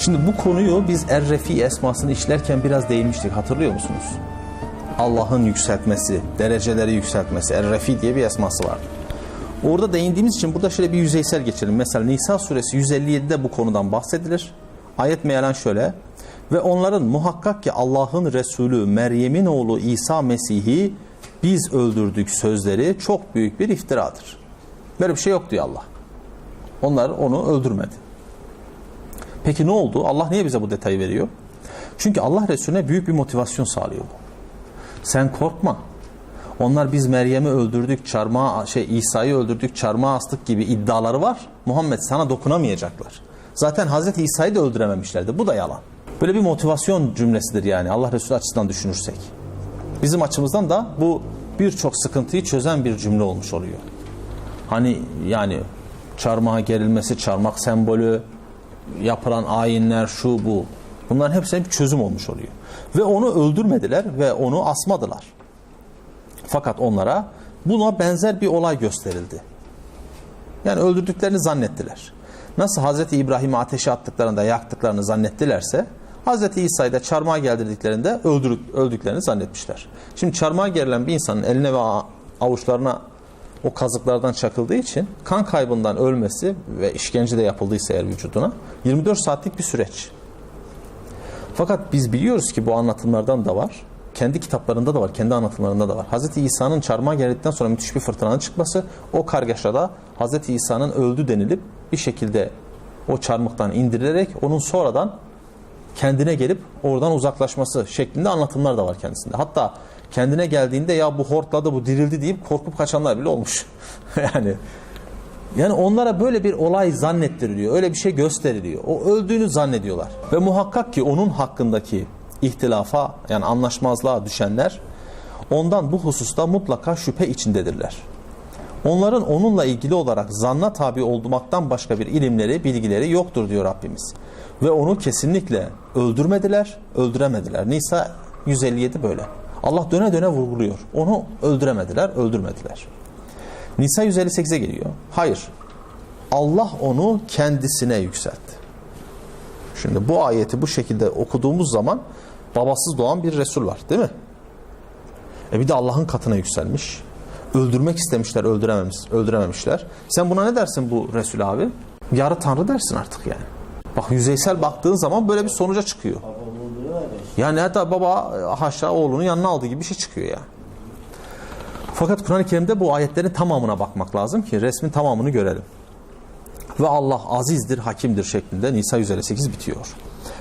Şimdi bu konuyu biz Er-Refi esmasını işlerken biraz değinmiştik. Hatırlıyor musunuz? Allah'ın yükseltmesi, dereceleri yükseltmesi, Er-Refi diye bir esması vardı. Orada değindiğimiz için burada şöyle bir yüzeysel geçelim. Mesela Nisa suresi 157'de bu konudan bahsedilir. Ayet mealen şöyle. Ve onların muhakkak ki Allah'ın Resulü Meryem'in oğlu İsa Mesih'i biz öldürdük sözleri çok büyük bir iftiradır. Böyle bir şey yok diyor Allah. Onlar onu öldürmedi. Peki ne oldu? Allah niye bize bu detayı veriyor? Çünkü Allah Resulüne büyük bir motivasyon sağlıyor bu. Sen korkma. Onlar biz Meryem'i öldürdük, çarmıha şey İsa'yı öldürdük, çarmıha astık gibi iddiaları var. Muhammed sana dokunamayacaklar. Zaten Hazreti İsa'yı da öldürememişlerdi. Bu da yalan. Böyle bir motivasyon cümlesidir yani Allah Resulü açısından düşünürsek. Bizim açımızdan da bu birçok sıkıntıyı çözen bir cümle olmuş oluyor. Hani yani çarmıha gerilmesi, çarmak sembolü, yapılan ayinler, şu bu. Bunların hepsine bir çözüm olmuş oluyor. Ve onu öldürmediler ve onu asmadılar. Fakat onlara buna benzer bir olay gösterildi. Yani öldürdüklerini zannettiler. Nasıl Hazreti İbrahim'i ateşe attıklarında yaktıklarını zannettilerse Hazreti İsa'yı da çarmıha geldirdiklerinde öldürük, öldüklerini zannetmişler. Şimdi çarmıha gerilen bir insanın eline ve avuçlarına o kazıklardan çakıldığı için kan kaybından ölmesi ve işkence de yapıldıysa eğer vücuduna 24 saatlik bir süreç. Fakat biz biliyoruz ki bu anlatımlardan da var. Kendi kitaplarında da var, kendi anlatımlarında da var. Hz. İsa'nın çarmıha geldikten sonra müthiş bir fırtınanın çıkması, o kargaşada Hz. İsa'nın öldü denilip bir şekilde o çarmıktan indirilerek onun sonradan kendine gelip oradan uzaklaşması şeklinde anlatımlar da var kendisinde. Hatta kendine geldiğinde ya bu hortladı, bu dirildi deyip korkup kaçanlar bile olmuş. yani yani onlara böyle bir olay zannettiriliyor. Öyle bir şey gösteriliyor. O öldüğünü zannediyorlar. Ve muhakkak ki onun hakkındaki ihtilafa yani anlaşmazlığa düşenler ondan bu hususta mutlaka şüphe içindedirler. Onların onunla ilgili olarak zanna tabi olmaktan başka bir ilimleri, bilgileri yoktur diyor Rabbimiz. Ve onu kesinlikle öldürmediler, öldüremediler. Nisa 157 böyle. Allah döne döne vurguluyor. Onu öldüremediler, öldürmediler. Nisa 158'e geliyor. Hayır. Allah onu kendisine yükseltti. Şimdi bu ayeti bu şekilde okuduğumuz zaman babasız doğan bir Resul var değil mi? E bir de Allah'ın katına yükselmiş. Öldürmek istemişler, öldürememiş, öldürememişler. Sen buna ne dersin bu Resul abi? Yarı tanrı dersin artık yani. Bak yüzeysel baktığın zaman böyle bir sonuca çıkıyor. Yani hatta baba haşa oğlunu yanına aldığı gibi bir şey çıkıyor ya. Fakat Kur'an-ı Kerim'de bu ayetlerin tamamına bakmak lazım ki resmin tamamını görelim. Ve Allah azizdir, hakimdir şeklinde Nisa 158 bitiyor.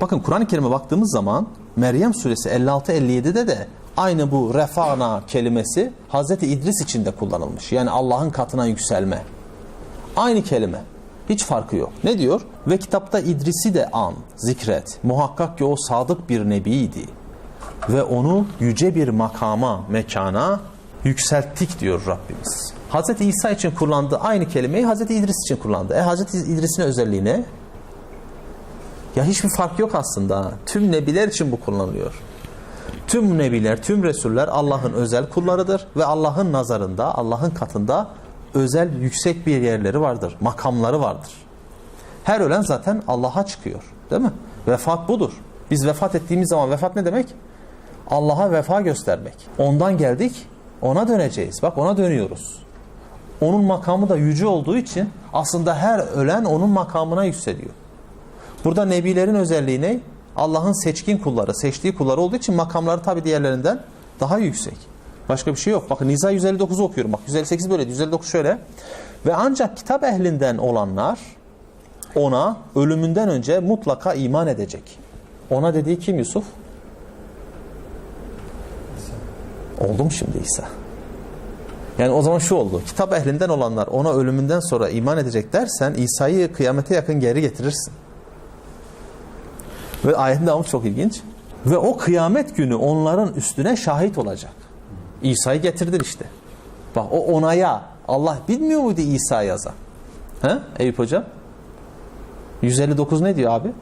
Bakın Kur'an-ı Kerim'e baktığımız zaman Meryem suresi 56-57'de de aynı bu refana kelimesi Hazreti İdris için de kullanılmış. Yani Allah'ın katına yükselme. Aynı kelime. Hiç farkı yok. Ne diyor? Ve kitapta İdris'i de an, zikret. Muhakkak ki o sadık bir nebiydi. Ve onu yüce bir makama, mekana yükselttik diyor Rabbimiz. Hazreti İsa için kullandığı aynı kelimeyi Hazreti İdris için kullandı. E Hazreti İdris'in özelliği ne? Ya hiçbir fark yok aslında. Tüm nebiler için bu kullanılıyor. Tüm nebiler, tüm resuller Allah'ın özel kullarıdır ve Allah'ın nazarında, Allah'ın katında özel yüksek bir yerleri vardır, makamları vardır. Her ölen zaten Allah'a çıkıyor, değil mi? Vefat budur. Biz vefat ettiğimiz zaman vefat ne demek? Allah'a vefa göstermek. Ondan geldik, ona döneceğiz. Bak ona dönüyoruz. Onun makamı da yüce olduğu için aslında her ölen onun makamına yükseliyor. Burada nebilerin özelliği ne? Allah'ın seçkin kulları, seçtiği kulları olduğu için makamları tabi diğerlerinden daha yüksek. Başka bir şey yok. Bakın Nisa 159'u okuyorum. Bak 158 böyle, 159 şöyle. Ve ancak kitap ehlinden olanlar ona ölümünden önce mutlaka iman edecek. Ona dediği kim Yusuf? Oldu mu şimdi İsa? Yani o zaman şu oldu. Kitap ehlinden olanlar ona ölümünden sonra iman edecek dersen İsa'yı kıyamete yakın geri getirirsin. Ve ayetin devamı çok ilginç. Ve o kıyamet günü onların üstüne şahit olacak. İsa'yı getirdin işte. Bak o onaya Allah bilmiyor muydu İsa yazan? He? Eyüp hocam? 159 ne diyor abi?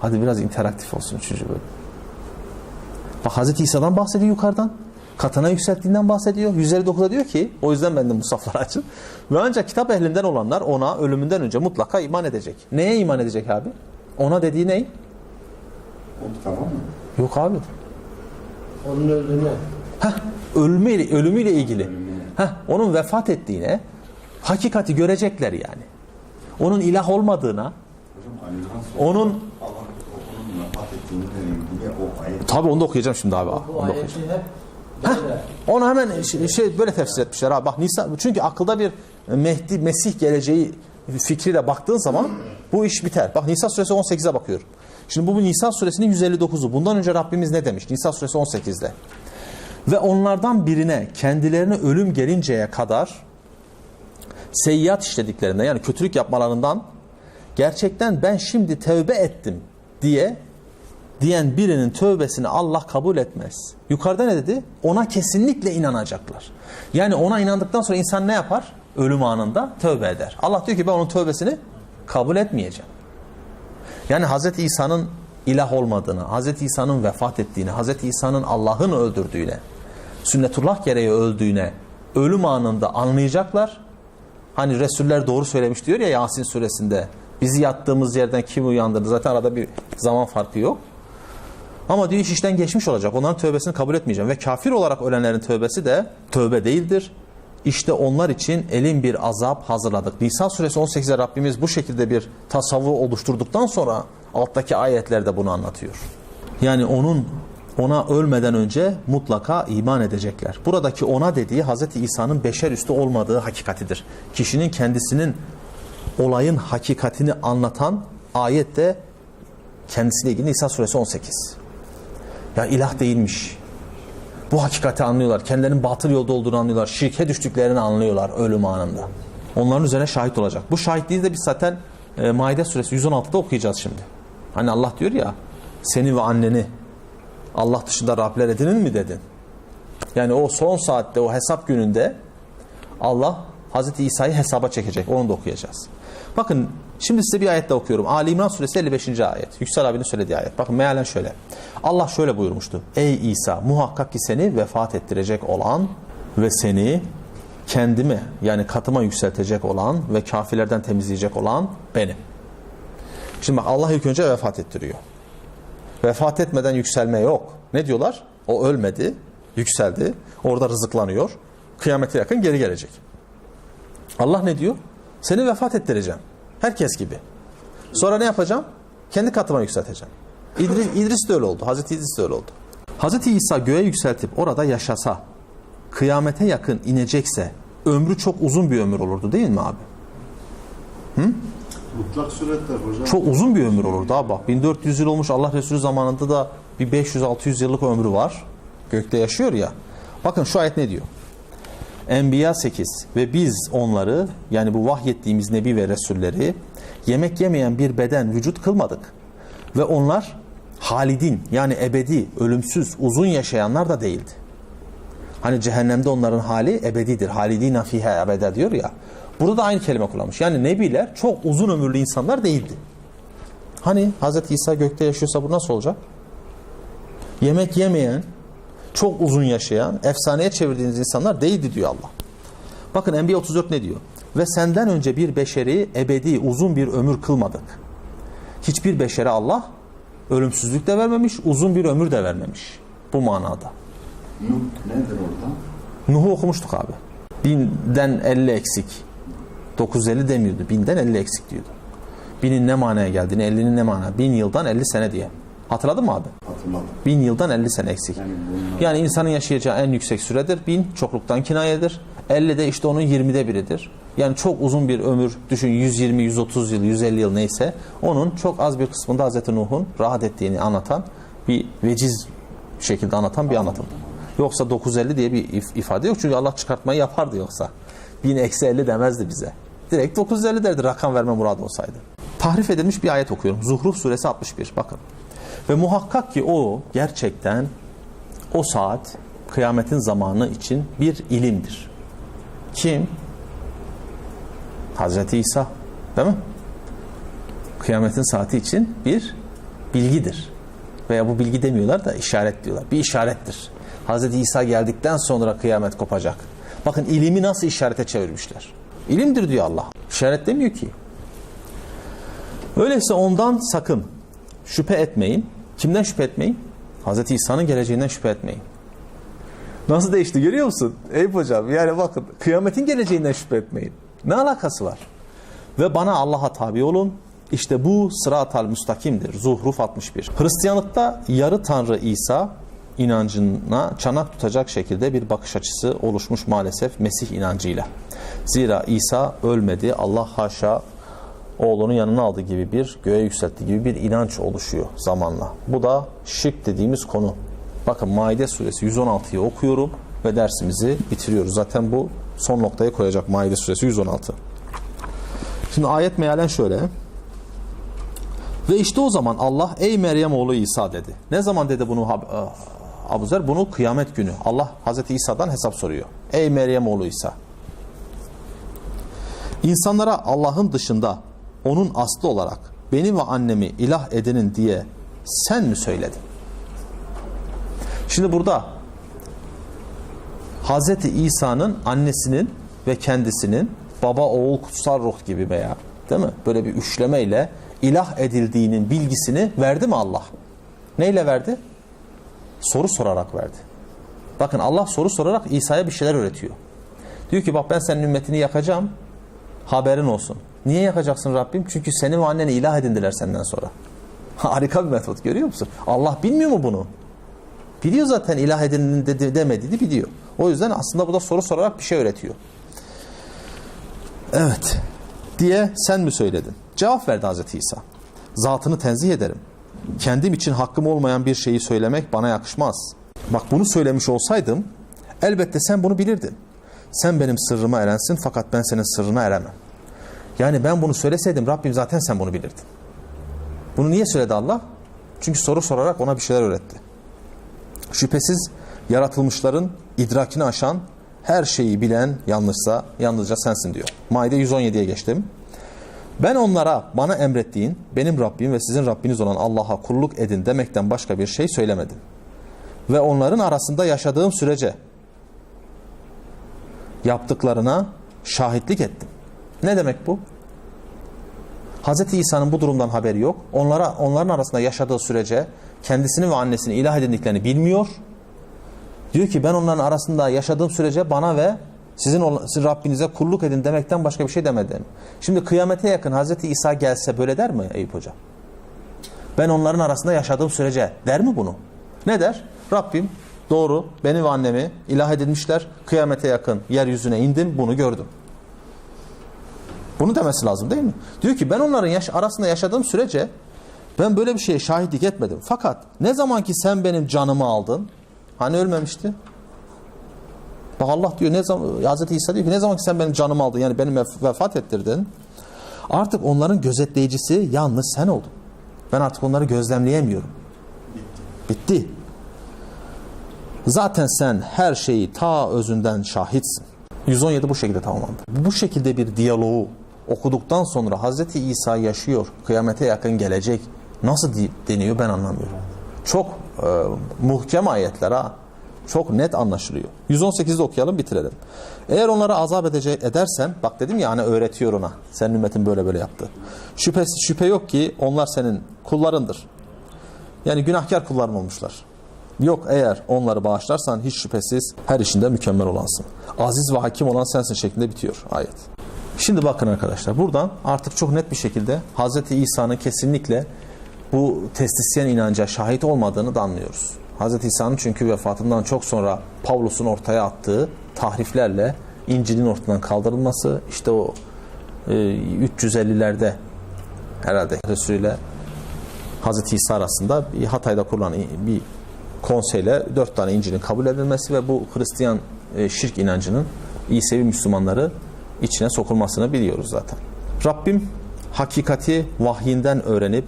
Hadi biraz interaktif olsun çocuğu böyle. Bak Hazreti İsa'dan bahsediyor yukarıdan katına yükselttiğinden bahsediyor. 159'da diyor ki o yüzden ben de musafları açın. Ve ancak kitap ehlinden olanlar ona ölümünden önce mutlaka iman edecek. Neye iman edecek abi? Ona dediği ne? O tamam mı? Yok abi. Onun ölümü. Heh, ölümüyle, ölümüyle ilgili. Heh, onun vefat ettiğine hakikati görecekler yani. Onun ilah olmadığına, onun tabi onu da okuyacağım şimdi abi. Bu Onu da okuyacağım. böyle. Onu hemen şey, şey böyle tefsir etmişler abi. Bak Nisa çünkü akılda bir Mehdi Mesih geleceği fikriyle baktığın zaman bu iş biter. Bak Nisa suresi 18'e bakıyorum. Şimdi bu, bu Nisa suresinin 159'u. Bundan önce Rabbimiz ne demiş? Nisa suresi 18'de. Ve onlardan birine kendilerine ölüm gelinceye kadar seyyat işlediklerinden yani kötülük yapmalarından gerçekten ben şimdi tövbe ettim diye diyen birinin tövbesini Allah kabul etmez. Yukarıda ne dedi? Ona kesinlikle inanacaklar. Yani ona inandıktan sonra insan ne yapar? Ölüm anında tövbe eder. Allah diyor ki ben onun tövbesini kabul etmeyeceğim. Yani Hz. İsa'nın ilah olmadığını, Hz. İsa'nın vefat ettiğini, Hz. İsa'nın Allah'ın öldürdüğüne, sünnetullah gereği öldüğüne ölüm anında anlayacaklar. Hani Resuller doğru söylemiş diyor ya Yasin suresinde. Bizi yattığımız yerden kim uyandırdı? Zaten arada bir zaman farkı yok. Ama diyor iş işten geçmiş olacak. Onların tövbesini kabul etmeyeceğim. Ve kafir olarak ölenlerin tövbesi de tövbe değildir. İşte onlar için elin bir azap hazırladık. Nisa suresi 18'de Rabbimiz bu şekilde bir tasavvur oluşturduktan sonra alttaki ayetlerde bunu anlatıyor. Yani onun ona ölmeden önce mutlaka iman edecekler. Buradaki ona dediği Hz. İsa'nın beşer üstü olmadığı hakikatidir. Kişinin kendisinin olayın hakikatini anlatan ayette kendisiyle ilgili Nisa suresi 18. Ya ilah değilmiş. Bu hakikati anlıyorlar. Kendilerinin batıl yolda olduğunu anlıyorlar. Şirke düştüklerini anlıyorlar ölüm anında. Onların üzerine şahit olacak. Bu şahitliği de biz zaten e, Maide suresi 116'da okuyacağız şimdi. Hani Allah diyor ya seni ve anneni Allah dışında Rabler edinin mi dedin? Yani o son saatte o hesap gününde Allah Hazreti İsa'yı hesaba çekecek. Onu da okuyacağız. Bakın şimdi size bir ayette okuyorum. Ali İmran suresi 55. ayet. Yüksel abinin söylediği ayet. Bakın mealen şöyle. Allah şöyle buyurmuştu. Ey İsa muhakkak ki seni vefat ettirecek olan ve seni kendime yani katıma yükseltecek olan ve kafirlerden temizleyecek olan benim. Şimdi bak Allah ilk önce vefat ettiriyor. Vefat etmeden yükselme yok. Ne diyorlar? O ölmedi, yükseldi. Orada rızıklanıyor. Kıyamete yakın geri gelecek. Allah ne diyor? Seni vefat ettireceğim. Herkes gibi. Sonra ne yapacağım? Kendi katıma yükselteceğim. İdris, İdris de öyle oldu. Hazreti İdris de öyle oldu. Hazreti İsa göğe yükseltip orada yaşasa, kıyamete yakın inecekse ömrü çok uzun bir ömür olurdu değil mi abi? mutlak suretler hocam. Çok uzun bir ömür olur daha bak. 1400 yıl olmuş Allah Resulü zamanında da bir 500-600 yıllık ömrü var. Gökte yaşıyor ya. Bakın şu ayet ne diyor? Enbiya 8 ve biz onları yani bu vahyettiğimiz nebi ve resulleri yemek yemeyen bir beden vücut kılmadık. Ve onlar halidin yani ebedi, ölümsüz, uzun yaşayanlar da değildi. Hani cehennemde onların hali ebedidir. Halidina fiha ebede diyor ya. Burada da aynı kelime kullanmış. Yani nebiler çok uzun ömürlü insanlar değildi. Hani Hz. İsa gökte yaşıyorsa bu nasıl olacak? Yemek yemeyen, çok uzun yaşayan, efsaneye çevirdiğiniz insanlar değildi diyor Allah. Bakın Enbiya 34 ne diyor? Ve senden önce bir beşeri ebedi uzun bir ömür kılmadık. Hiçbir beşere Allah ölümsüzlük de vermemiş, uzun bir ömür de vermemiş. Bu manada. Nuh nedir orada? Nuh'u okumuştuk abi. Binden 50 eksik. 950 demiyordu. Binden 50 eksik diyordu. Binin ne manaya geldiğini, 50'nin ne manaya. Bin yıldan 50 sene diye. Hatırladın mı abi? Hatırladım. Bin yıldan 50 sene eksik. Yani bunlar Yani insanın yaşayacağı en yüksek süredir. Bin çokluktan kinayedir. 50 de işte onun 20'de biridir. Yani çok uzun bir ömür düşün 120, 130 yıl, 150 yıl neyse onun çok az bir kısmında Hazreti Nuh'un rahat ettiğini anlatan bir veciz şekilde anlatan bir anlatım. Yoksa 950 diye bir if- ifade yok. Çünkü Allah çıkartmayı yapardı yoksa. 1000 eksi 50 demezdi bize. Direkt 950 derdi rakam verme muradı olsaydı. Tahrif edilmiş bir ayet okuyorum. Zuhruf suresi 61 bakın. Ve muhakkak ki o gerçekten o saat kıyametin zamanı için bir ilimdir. Kim? Hazreti İsa. Değil mi? Kıyametin saati için bir bilgidir. Veya bu bilgi demiyorlar da işaret diyorlar. Bir işarettir. Hazreti İsa geldikten sonra kıyamet kopacak. Bakın ilimi nasıl işarete çevirmişler. İlimdir diyor Allah. İşaret demiyor ki. Öyleyse ondan sakın şüphe etmeyin. Kimden şüphe etmeyin? Hz. İsa'nın geleceğinden şüphe etmeyin. Nasıl değişti görüyor musun? Eyüp hocam yani bakın kıyametin geleceğinden şüphe etmeyin. Ne alakası var? Ve bana Allah'a tabi olun. İşte bu sıratal müstakimdir. Zuhruf 61. Hristiyanlıkta yarı tanrı İsa inancına çanak tutacak şekilde bir bakış açısı oluşmuş maalesef Mesih inancıyla. Zira İsa ölmedi. Allah haşa oğlunu yanına aldı gibi bir göğe yükseltti gibi bir inanç oluşuyor zamanla. Bu da şirk dediğimiz konu. Bakın Maide suresi 116'yı okuyorum ve dersimizi bitiriyoruz. Zaten bu son noktaya koyacak Maide suresi 116. Şimdi ayet mealen şöyle. Ve işte o zaman Allah ey Meryem oğlu İsa dedi. Ne zaman dedi bunu e, Abu Zer? Bunu kıyamet günü. Allah Hazreti İsa'dan hesap soruyor. Ey Meryem oğlu İsa. İnsanlara Allah'ın dışında onun aslı olarak beni ve annemi ilah edenin diye sen mi söyledin? Şimdi burada Hazreti İsa'nın annesinin ve kendisinin baba oğul kutsal ruh gibi veya değil mi? Böyle bir üçlemeyle ilah edildiğinin bilgisini verdi mi Allah? Neyle verdi? Soru sorarak verdi. Bakın Allah soru sorarak İsa'ya bir şeyler öğretiyor. Diyor ki bak ben senin ümmetini yakacağım. Haberin olsun. Niye yakacaksın Rabbim? Çünkü seni ve anneni ilah edindiler senden sonra. Harika bir metot görüyor musun? Allah bilmiyor mu bunu? Biliyor zaten ilah edinin dedi, demediğini biliyor. O yüzden aslında bu da soru sorarak bir şey öğretiyor. Evet. Diye sen mi söyledin? Cevap verdi Hazreti İsa. Zatını tenzih ederim. Kendim için hakkım olmayan bir şeyi söylemek bana yakışmaz. Bak bunu söylemiş olsaydım elbette sen bunu bilirdin. Sen benim sırrıma erensin fakat ben senin sırrına eremem. Yani ben bunu söyleseydim Rabbim zaten sen bunu bilirdin. Bunu niye söyledi Allah? Çünkü soru sorarak ona bir şeyler öğretti. Şüphesiz yaratılmışların idrakini aşan her şeyi bilen yanlışsa yalnızca sensin diyor. Maide 117'ye geçtim. Ben onlara bana emrettiğin benim Rabbim ve sizin Rabbiniz olan Allah'a kulluk edin demekten başka bir şey söylemedim. Ve onların arasında yaşadığım sürece yaptıklarına şahitlik ettim. Ne demek bu? Hz. İsa'nın bu durumdan haberi yok. Onlara onların arasında yaşadığı sürece kendisini ve annesini ilah edindiklerini bilmiyor. Diyor ki ben onların arasında yaşadığım sürece bana ve sizin, Rabbinize kulluk edin demekten başka bir şey demedim. Şimdi kıyamete yakın Hz. İsa gelse böyle der mi Eyüp Hocam? Ben onların arasında yaşadığım sürece der mi bunu? Ne der? Rabbim doğru beni ve annemi ilah edinmişler. Kıyamete yakın yeryüzüne indim bunu gördüm. Bunu demesi lazım değil mi? Diyor ki ben onların yaş arasında yaşadığım sürece ben böyle bir şeye şahitlik etmedim. Fakat ne zaman ki sen benim canımı aldın hani ölmemişti? Bak Allah diyor ne zaman Hazreti İsa diyor ki ne zaman ki sen benim canımı aldın yani beni vef- vefat ettirdin artık onların gözetleyicisi yalnız sen oldun. Ben artık onları gözlemleyemiyorum. Bitti. Zaten sen her şeyi ta özünden şahitsin. 117 bu şekilde tamamlandı. Bu şekilde bir diyaloğu okuduktan sonra Hazreti İsa yaşıyor, kıyamete yakın gelecek. Nasıl deniyor ben anlamıyorum. Çok e, muhkem ayetler ha. Çok net anlaşılıyor. 118'de okuyalım bitirelim. Eğer onları azap edecek edersem, bak dedim ya hani öğretiyor ona. Senin ümmetin böyle böyle yaptı. Şüphesiz şüphe yok ki onlar senin kullarındır. Yani günahkar kulların olmuşlar. Yok eğer onları bağışlarsan hiç şüphesiz her işinde mükemmel olansın. Aziz ve hakim olan sensin şeklinde bitiyor ayet. Şimdi bakın arkadaşlar buradan artık çok net bir şekilde Hz. İsa'nın kesinlikle bu testisyen inanca şahit olmadığını da anlıyoruz. Hz. İsa'nın çünkü vefatından çok sonra Pavlus'un ortaya attığı tahriflerle İncil'in ortadan kaldırılması işte o e, 350'lerde herhalde Resul ile Hazreti İsa arasında Hatay'da kurulan bir konseyle dört tane İncil'in kabul edilmesi ve bu Hristiyan e, şirk inancının İsevi Müslümanları içine sokulmasını biliyoruz zaten. Rabbim hakikati vahyinden öğrenip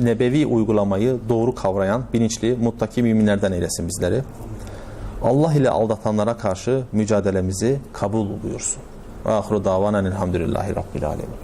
nebevi uygulamayı doğru kavrayan bilinçli muttaki müminlerden eylesin bizleri. Allah ile aldatanlara karşı mücadelemizi kabul buyursun. Ahiru davanen elhamdülillahi rabbil alemin.